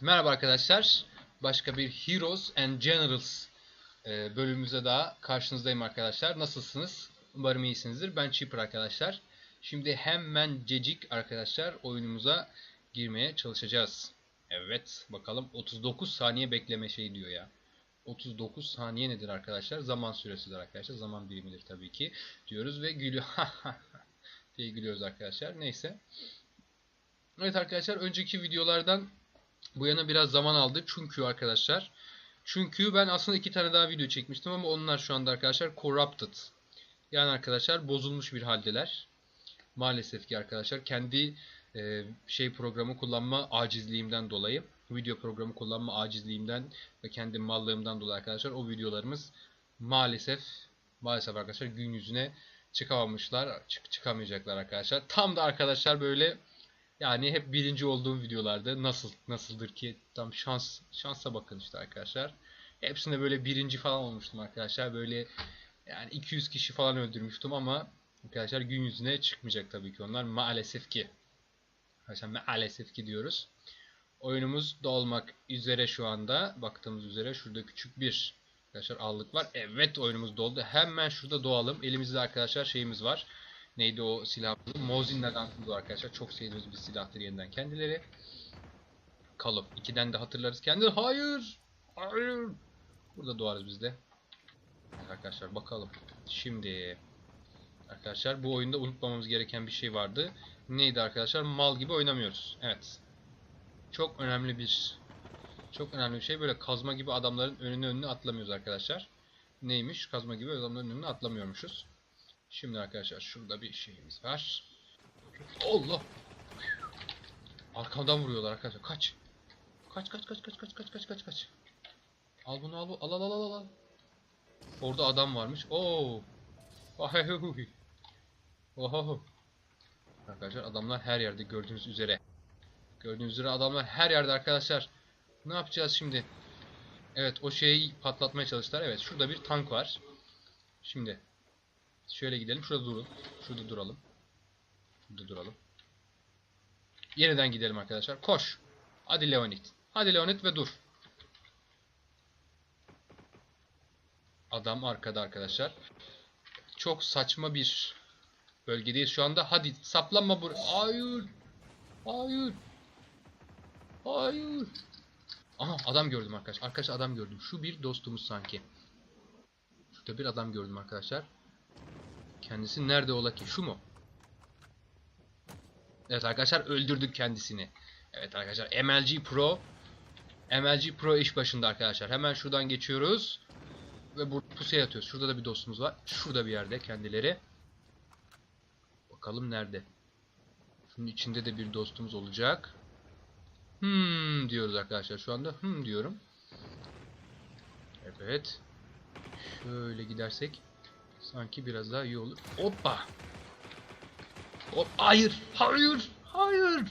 Merhaba arkadaşlar. Başka bir Heroes and Generals e, bölümümüze daha karşınızdayım arkadaşlar. Nasılsınız? Umarım iyisinizdir. Ben Cheaper arkadaşlar. Şimdi hemen cecik arkadaşlar oyunumuza girmeye çalışacağız. Evet bakalım 39 saniye bekleme şeyi diyor ya. 39 saniye nedir arkadaşlar? Zaman süresidir arkadaşlar. Zaman birimidir tabii ki. Diyoruz ve gülüyor. diye gülüyoruz arkadaşlar. Neyse. Evet arkadaşlar önceki videolardan bu yana biraz zaman aldı. Çünkü arkadaşlar çünkü ben aslında iki tane daha video çekmiştim ama onlar şu anda arkadaşlar corrupted. Yani arkadaşlar bozulmuş bir haldeler. Maalesef ki arkadaşlar kendi e, şey programı kullanma acizliğimden dolayı, video programı kullanma acizliğimden ve kendi mallığımdan dolayı arkadaşlar o videolarımız maalesef maalesef arkadaşlar gün yüzüne çıkamamışlar, çık çıkamayacaklar arkadaşlar. Tam da arkadaşlar böyle yani hep birinci olduğum videolarda nasıl nasıldır ki tam şans şansa bakın işte arkadaşlar. Hepsinde böyle birinci falan olmuştum arkadaşlar. Böyle yani 200 kişi falan öldürmüştüm ama arkadaşlar gün yüzüne çıkmayacak tabii ki onlar maalesef ki. Arkadaşlar maalesef ki diyoruz. Oyunumuz dolmak üzere şu anda. Baktığımız üzere şurada küçük bir arkadaşlar aldık var. Evet oyunumuz doldu. Hemen şurada doğalım. Elimizde arkadaşlar şeyimiz var. Neydi o silah? Mosin Nagant'ın arkadaşlar. Çok sevdiğimiz bir silahtır yeniden kendileri. Call of 2'den de hatırlarız kendileri. Hayır! Hayır! Burada doğarız biz de. Arkadaşlar bakalım. Şimdi arkadaşlar bu oyunda unutmamamız gereken bir şey vardı. Neydi arkadaşlar? Mal gibi oynamıyoruz. Evet. Çok önemli bir çok önemli bir şey. Böyle kazma gibi adamların önüne önüne atlamıyoruz arkadaşlar. Neymiş? Kazma gibi adamların önüne atlamıyormuşuz. Şimdi arkadaşlar şurada bir şeyimiz var. Allah! Arkamdan vuruyorlar arkadaşlar. Kaç. Kaç kaç kaç kaç kaç kaç kaç kaç kaç. Al bunu al bu. Al al al al al. Orada adam varmış. Oo. Oho. Arkadaşlar adamlar her yerde gördüğünüz üzere. Gördüğünüz üzere adamlar her yerde arkadaşlar. Ne yapacağız şimdi? Evet o şeyi patlatmaya çalıştılar. Evet şurada bir tank var. Şimdi Şöyle gidelim. Şurada durun. Şurada duralım. Şurada duralım. Yeniden gidelim arkadaşlar. Koş. Hadi Leonid. Hadi Leonid ve dur. Adam arkada arkadaşlar. Çok saçma bir bölgedeyiz şu anda. Hadi saplanma buraya. Hayır. Hayır. Hayır. Aha adam gördüm arkadaşlar. Arkadaşlar adam gördüm. Şu bir dostumuz sanki. Şurada bir adam gördüm arkadaşlar. Kendisi nerede ola ki? Şu mu? Evet arkadaşlar öldürdük kendisini. Evet arkadaşlar MLG Pro MLG Pro iş başında arkadaşlar. Hemen şuradan geçiyoruz. Ve burada pusuya atıyoruz. Şurada da bir dostumuz var. Şurada bir yerde kendileri. Bakalım nerede? Şunun içinde de bir dostumuz olacak. Hmm diyoruz arkadaşlar şu anda. Hmm diyorum. Evet. Şöyle gidersek Sanki biraz daha iyi olur. Hoppa. Hop hayır. Hayır. Hayır.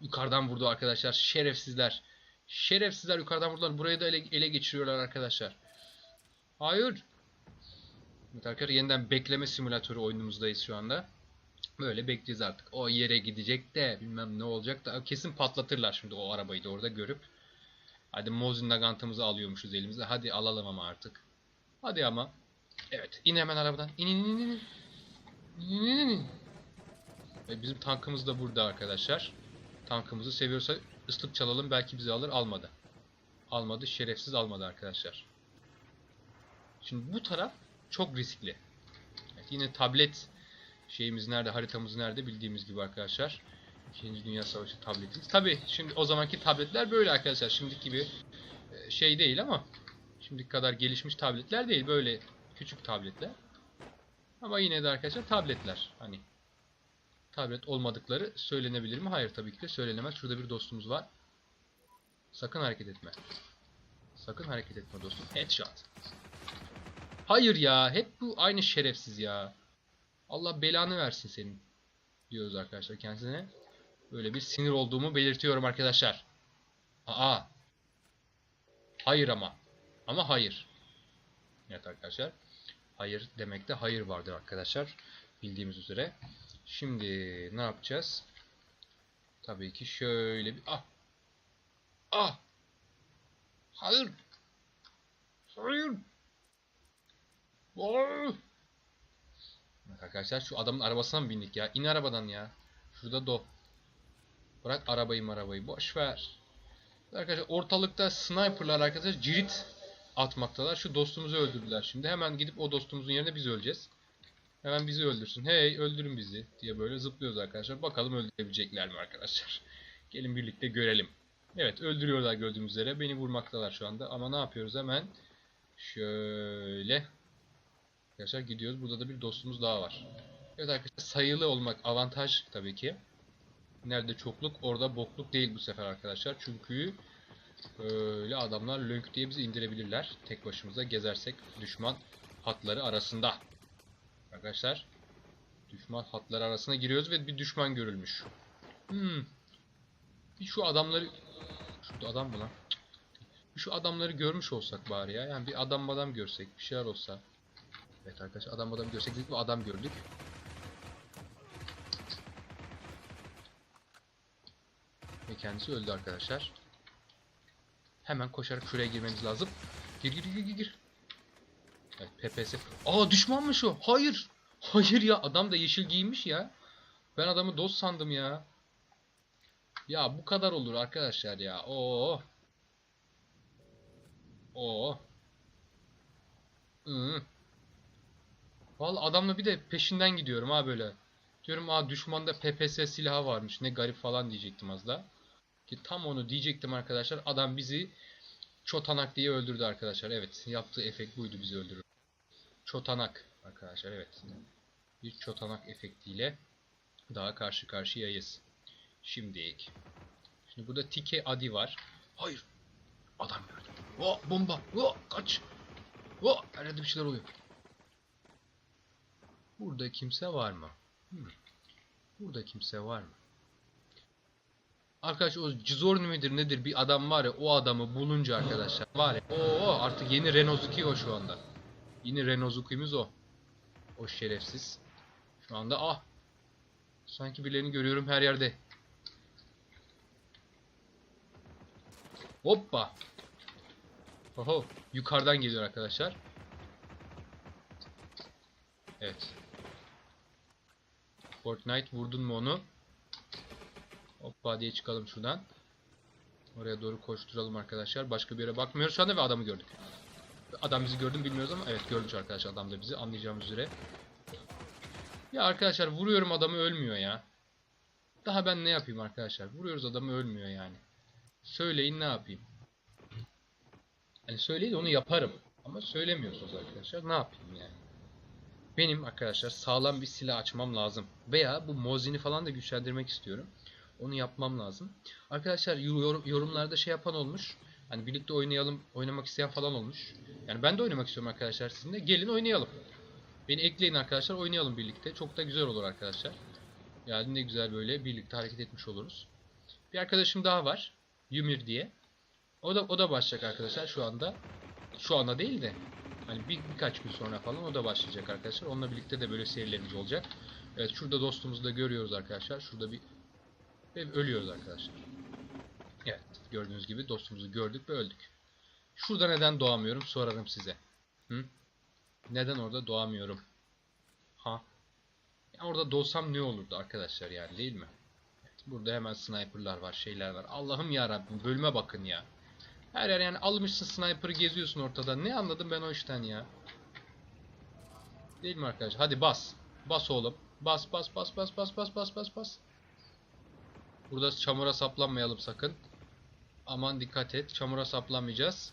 Yukarıdan vurdu arkadaşlar. Şerefsizler. Şerefsizler yukarıdan vurdular. Burayı da ele, ele geçiriyorlar arkadaşlar. Hayır. Arkadaşlar yeniden bekleme simülatörü oyunumuzdayız şu anda. Böyle bekleyeceğiz artık. O yere gidecek de bilmem ne olacak da kesin patlatırlar şimdi o arabayı da orada görüp. Hadi Mosin Nagant'ımızı alıyormuşuz elimize. Hadi alalım ama artık. Hadi ama. Evet. in hemen arabadan. İn in in in. İn in in. Ve bizim tankımız da burada arkadaşlar. Tankımızı seviyorsa ıslık çalalım. Belki bizi alır. Almadı. Almadı. Şerefsiz almadı arkadaşlar. Şimdi bu taraf çok riskli. Evet, yine tablet şeyimiz nerede, haritamız nerede bildiğimiz gibi arkadaşlar. İkinci Dünya Savaşı tableti. Tabi şimdi o zamanki tabletler böyle arkadaşlar. Şimdiki gibi şey değil ama şimdiki kadar gelişmiş tabletler değil. Böyle küçük tabletler. Ama yine de arkadaşlar tabletler. Hani tablet olmadıkları söylenebilir mi? Hayır tabii ki de söylenemez. Şurada bir dostumuz var. Sakın hareket etme. Sakın hareket etme dostum. Headshot. Hayır ya. Hep bu aynı şerefsiz ya. Allah belanı versin senin. Diyoruz arkadaşlar kendisine. Böyle bir sinir olduğumu belirtiyorum arkadaşlar. Aa. Hayır ama. Ama hayır. Evet arkadaşlar. Hayır demekte hayır vardır arkadaşlar. Bildiğimiz üzere. Şimdi ne yapacağız? Tabii ki şöyle bir... Ah! Ah! Hayır! Hayır! Oh! Bak Arkadaşlar şu adamın arabasına mı bindik ya? İn arabadan ya. Şurada do. Bırak arabayı arabayı boş ver. Arkadaşlar ortalıkta sniperlar arkadaşlar cirit atmaktalar. Şu dostumuzu öldürdüler şimdi. Hemen gidip o dostumuzun yerine biz öleceğiz. Hemen bizi öldürsün. Hey öldürün bizi diye böyle zıplıyoruz arkadaşlar. Bakalım öldürebilecekler mi arkadaşlar. Gelin birlikte görelim. Evet öldürüyorlar gördüğümüz üzere. Beni vurmaktalar şu anda. Ama ne yapıyoruz hemen? Şöyle. Arkadaşlar gidiyoruz. Burada da bir dostumuz daha var. Evet arkadaşlar sayılı olmak avantaj tabii ki. Nerede çokluk orada bokluk değil bu sefer arkadaşlar. Çünkü öyle adamlar lönk diye bizi indirebilirler. Tek başımıza gezersek düşman hatları arasında. Arkadaşlar düşman hatları arasına giriyoruz ve bir düşman görülmüş. Hmm. Bir şu adamları şu adam mı lan? Bir şu adamları görmüş olsak bari ya. Yani bir adam adam görsek, bir şeyler olsa. Evet arkadaşlar adam adam görsek dedik mi adam gördük. Ve kendisi öldü arkadaşlar. Hemen koşarak şuraya girmemiz lazım. Gir gir gir gir gir. Evet PPS. Aa düşmanmış o. Hayır. Hayır ya adam da yeşil giymiş ya. Ben adamı dost sandım ya. Ya bu kadar olur arkadaşlar ya. Oo. Oo. Hı. Vallahi adamla bir de peşinden gidiyorum ha böyle. Diyorum aa düşmanda PPS silahı varmış. Ne garip falan diyecektim az da. Ki tam onu diyecektim arkadaşlar. Adam bizi çotanak diye öldürdü arkadaşlar. Evet yaptığı efekt buydu bizi öldürür. Çotanak arkadaşlar evet. Bir çotanak efektiyle daha karşı karşıyayız. Şimdi Şimdi burada Tike Adi var. Hayır. Adam gördüm. Oh bomba. Oh kaç. Oh her bir şeyler oluyor. Burada kimse var mı? Hmm. Burada kimse var mı? Arkadaş o Cizorni midir nedir bir adam var ya o adamı bulunca arkadaşlar var ya o artık yeni Renozuki o şu anda. Yeni Renozuki'miz o. O şerefsiz. Şu anda ah. Sanki birilerini görüyorum her yerde. Hoppa. Oho. Yukarıdan geliyor arkadaşlar. Evet. Fortnite vurdun mu onu? Hoppa diye çıkalım şuradan. Oraya doğru koşturalım arkadaşlar. Başka bir yere bakmıyoruz şu anda ve adamı gördük. Adam bizi gördü bilmiyoruz ama evet görmüş arkadaşlar adam da bizi anlayacağımız üzere. Ya arkadaşlar vuruyorum adamı ölmüyor ya. Daha ben ne yapayım arkadaşlar? Vuruyoruz adamı ölmüyor yani. Söyleyin ne yapayım? Hani söyleyin onu yaparım. Ama söylemiyorsunuz arkadaşlar. Ne yapayım yani? Benim arkadaşlar sağlam bir silah açmam lazım. Veya bu Mozin'i falan da güçlendirmek istiyorum. Onu yapmam lazım. Arkadaşlar yor- yorumlarda şey yapan olmuş. Hani birlikte oynayalım, oynamak isteyen falan olmuş. Yani ben de oynamak istiyorum arkadaşlar sizinle. Gelin oynayalım. Beni ekleyin arkadaşlar, oynayalım birlikte. Çok da güzel olur arkadaşlar. Yani ne güzel böyle birlikte hareket etmiş oluruz. Bir arkadaşım daha var. Yumir diye. O da o da başlayacak arkadaşlar şu anda. Şu anda değil de hani bir, birkaç gün sonra falan o da başlayacak arkadaşlar. Onunla birlikte de böyle serilerimiz olacak. Evet şurada dostumuzu da görüyoruz arkadaşlar. Şurada bir ve ölüyoruz arkadaşlar. Evet gördüğünüz gibi dostumuzu gördük ve öldük. Şurada neden doğamıyorum sorarım size. Hı? Neden orada doğamıyorum? Ha? Ya orada doğsam ne olurdu arkadaşlar yani değil mi? Evet, burada hemen sniperlar var, şeyler var. Allah'ım ya Rabbim bölüme bakın ya. Her yer yani almışsın sniper'ı geziyorsun ortada. Ne anladım ben o işten ya? Değil mi arkadaşlar? Hadi bas. Bas oğlum. Bas bas bas bas bas bas bas bas bas. Burada çamura saplanmayalım sakın. Aman dikkat et. Çamura saplanmayacağız.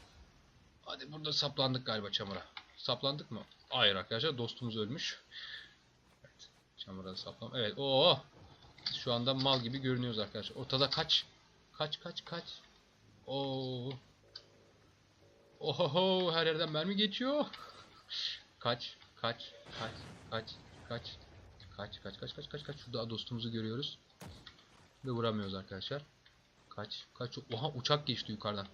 Hadi burada saplandık galiba çamura. Saplandık mı? Hayır arkadaşlar dostumuz ölmüş. Evet. Çamura saplan. Evet. Oo. Şu anda mal gibi görünüyoruz arkadaşlar. Ortada kaç. Kaç kaç kaç. Oo. Oho her yerden mermi geçiyor. Kaç kaç kaç kaç kaç kaç kaç kaç kaç kaç kaç şurada dostumuzu görüyoruz. Ve vuramıyoruz arkadaşlar. Kaç kaç oha uçak geçti yukarıdan.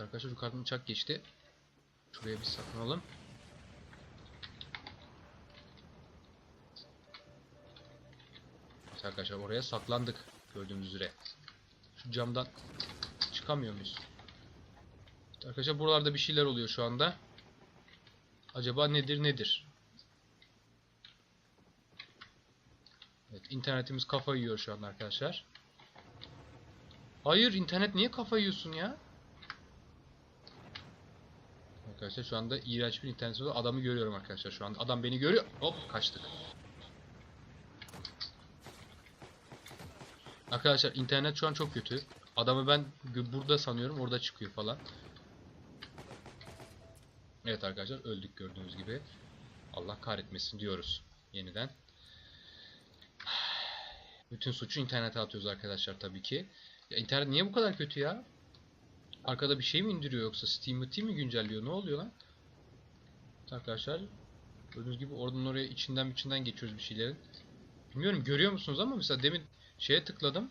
Arkadaşlar yukarıdan uçak geçti. Şuraya bir saklanalım. Arkadaşlar oraya saklandık gördüğünüz üzere. Şu camdan Çıkamıyor muyuz? Arkadaşlar buralarda bir şeyler oluyor şu anda. Acaba nedir nedir? Evet internetimiz kafa yiyor şu anda arkadaşlar. Hayır internet niye kafa yiyorsun ya? Arkadaşlar şu anda iğrenç bir internet var. Adamı görüyorum arkadaşlar şu anda. Adam beni görüyor. Hop kaçtık. Arkadaşlar internet şu an çok kötü. Adamı ben burada sanıyorum. Orada çıkıyor falan. Evet arkadaşlar öldük gördüğünüz gibi. Allah kahretmesin diyoruz. Yeniden. Bütün suçu internete atıyoruz arkadaşlar tabii ki. Ya internet niye bu kadar kötü ya? Arkada bir şey mi indiriyor yoksa Steam Team mi güncelliyor? Ne oluyor lan? Arkadaşlar gördüğünüz gibi oradan oraya içinden içinden geçiyoruz bir şeylerin. Bilmiyorum görüyor musunuz ama mesela demin şeye tıkladım.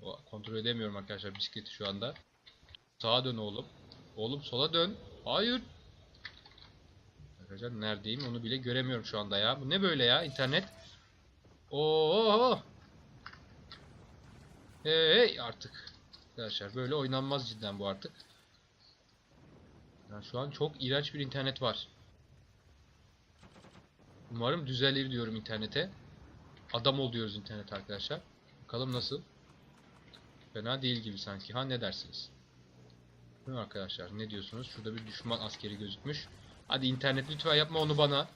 O, kontrol edemiyorum arkadaşlar bisikleti şu anda. Sağa dön oğlum. Oğlum sola dön. Hayır. Arkadaşlar neredeyim onu bile göremiyorum şu anda ya. Bu ne böyle ya internet? Oo. Hey artık. Arkadaşlar böyle oynanmaz cidden bu artık. Yani şu an çok iğrenç bir internet var. Umarım düzelir diyorum internete. Adam ol diyoruz internet arkadaşlar. Bakalım nasıl. Fena değil gibi sanki. Ha ne dersiniz? Değil mi arkadaşlar? Ne diyorsunuz? Şurada bir düşman askeri gözükmüş. Hadi internet lütfen yapma onu bana.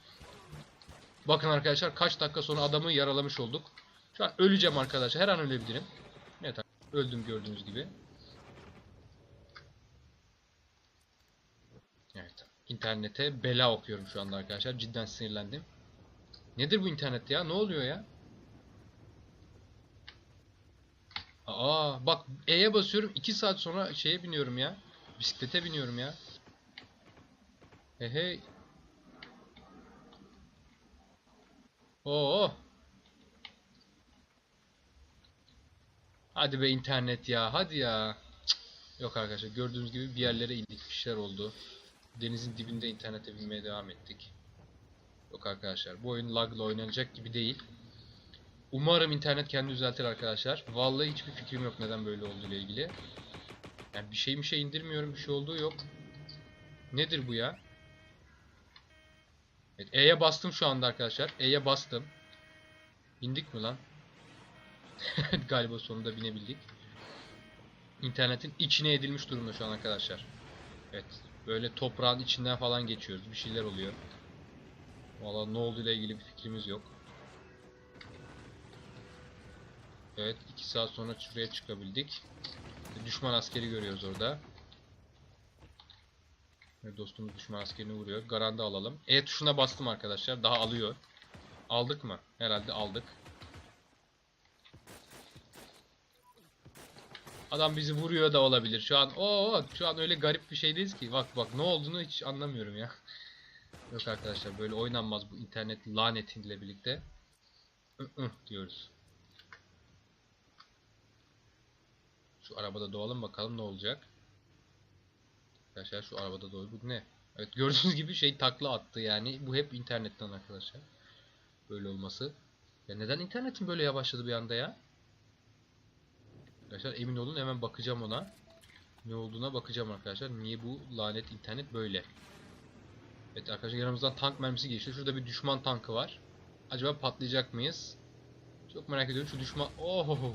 Bakın arkadaşlar kaç dakika sonra adamı yaralamış olduk. Şu an öleceğim arkadaşlar. Her an ölebilirim. Evet öldüm gördüğünüz gibi. Evet. İnternete bela okuyorum şu anda arkadaşlar. Cidden sinirlendim. Nedir bu internet ya? Ne oluyor ya? Aa bak E'ye basıyorum 2 saat sonra şeye biniyorum ya. Bisiklete biniyorum ya. He hey. Oo. Hadi be internet ya. Hadi ya. Yok arkadaşlar gördüğünüz gibi bir yerlere indik. Bir şeyler oldu. Denizin dibinde internete binmeye devam ettik. Yok arkadaşlar bu oyun lagla oynanacak gibi değil. Umarım internet kendi düzeltir arkadaşlar. Vallahi hiçbir fikrim yok neden böyle olduğu ile ilgili. Yani bir şey bir şey indirmiyorum bir şey olduğu yok. Nedir bu ya? Evet, E'ye bastım şu anda arkadaşlar. E'ye bastım. Bindik mi lan? Galiba sonunda binebildik. İnternetin içine edilmiş durumda şu an arkadaşlar. Evet. Böyle toprağın içinden falan geçiyoruz. Bir şeyler oluyor. Valla ne olduğuyla ilgili bir fikrimiz yok. Evet. 2 saat sonra şuraya çıkabildik. Düşman askeri görüyoruz orada. Ve dostumuz düşman askerini vuruyor. Garanda alalım. E tuşuna bastım arkadaşlar. Daha alıyor. Aldık mı? Herhalde aldık. Adam bizi vuruyor da olabilir. Şu an o şu an öyle garip bir şeydeyiz ki. Bak bak ne olduğunu hiç anlamıyorum ya. Yok arkadaşlar böyle oynanmaz bu internet lanetiyle birlikte. Diyoruz. Şu arabada doğalım bakalım ne olacak. Arkadaşlar şu arabada doğru. Bu ne? Evet gördüğünüz gibi şey takla attı yani. Bu hep internetten arkadaşlar. Böyle olması. Ya neden internetin böyle yavaşladı bir anda ya? Arkadaşlar emin olun hemen bakacağım ona. Ne olduğuna bakacağım arkadaşlar. Niye bu lanet internet böyle? Evet arkadaşlar yanımızdan tank mermisi geçiyor. Şurada bir düşman tankı var. Acaba patlayacak mıyız? Çok merak ediyorum. Şu düşman... Oho.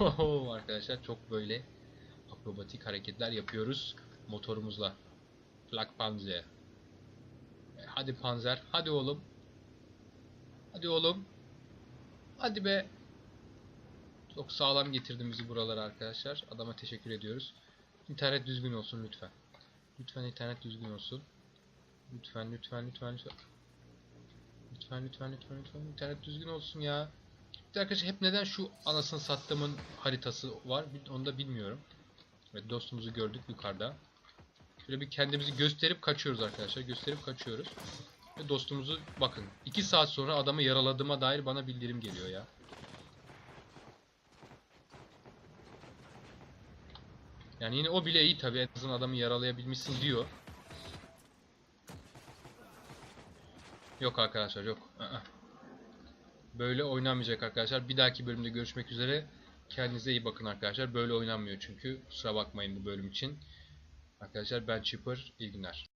Oho arkadaşlar çok böyle akrobatik hareketler yapıyoruz motorumuzla. Flak Panzer. E, Hadi Panzer. Hadi oğlum. Hadi oğlum. Hadi be. Çok sağlam getirdin bizi buralara arkadaşlar. Adama teşekkür ediyoruz. İnternet düzgün olsun lütfen. Lütfen internet düzgün olsun. Lütfen lütfen lütfen lütfen. Lütfen lütfen lütfen lütfen internet düzgün olsun ya. Bir arkadaşlar hep neden şu anasını sattığımın haritası var onu da bilmiyorum. Evet dostumuzu gördük yukarıda. Şöyle bir kendimizi gösterip kaçıyoruz arkadaşlar. Gösterip kaçıyoruz. Ve dostumuzu bakın 2 saat sonra adamı yaraladığıma dair bana bildirim geliyor ya. Yani yine o bile iyi tabii en azından adamı yaralayabilmişsin diyor. Yok arkadaşlar yok. Böyle oynamayacak arkadaşlar. Bir dahaki bölümde görüşmek üzere. Kendinize iyi bakın arkadaşlar. Böyle oynanmıyor çünkü. Kusura bakmayın bu bölüm için. Arkadaşlar ben Chipper. İyi günler.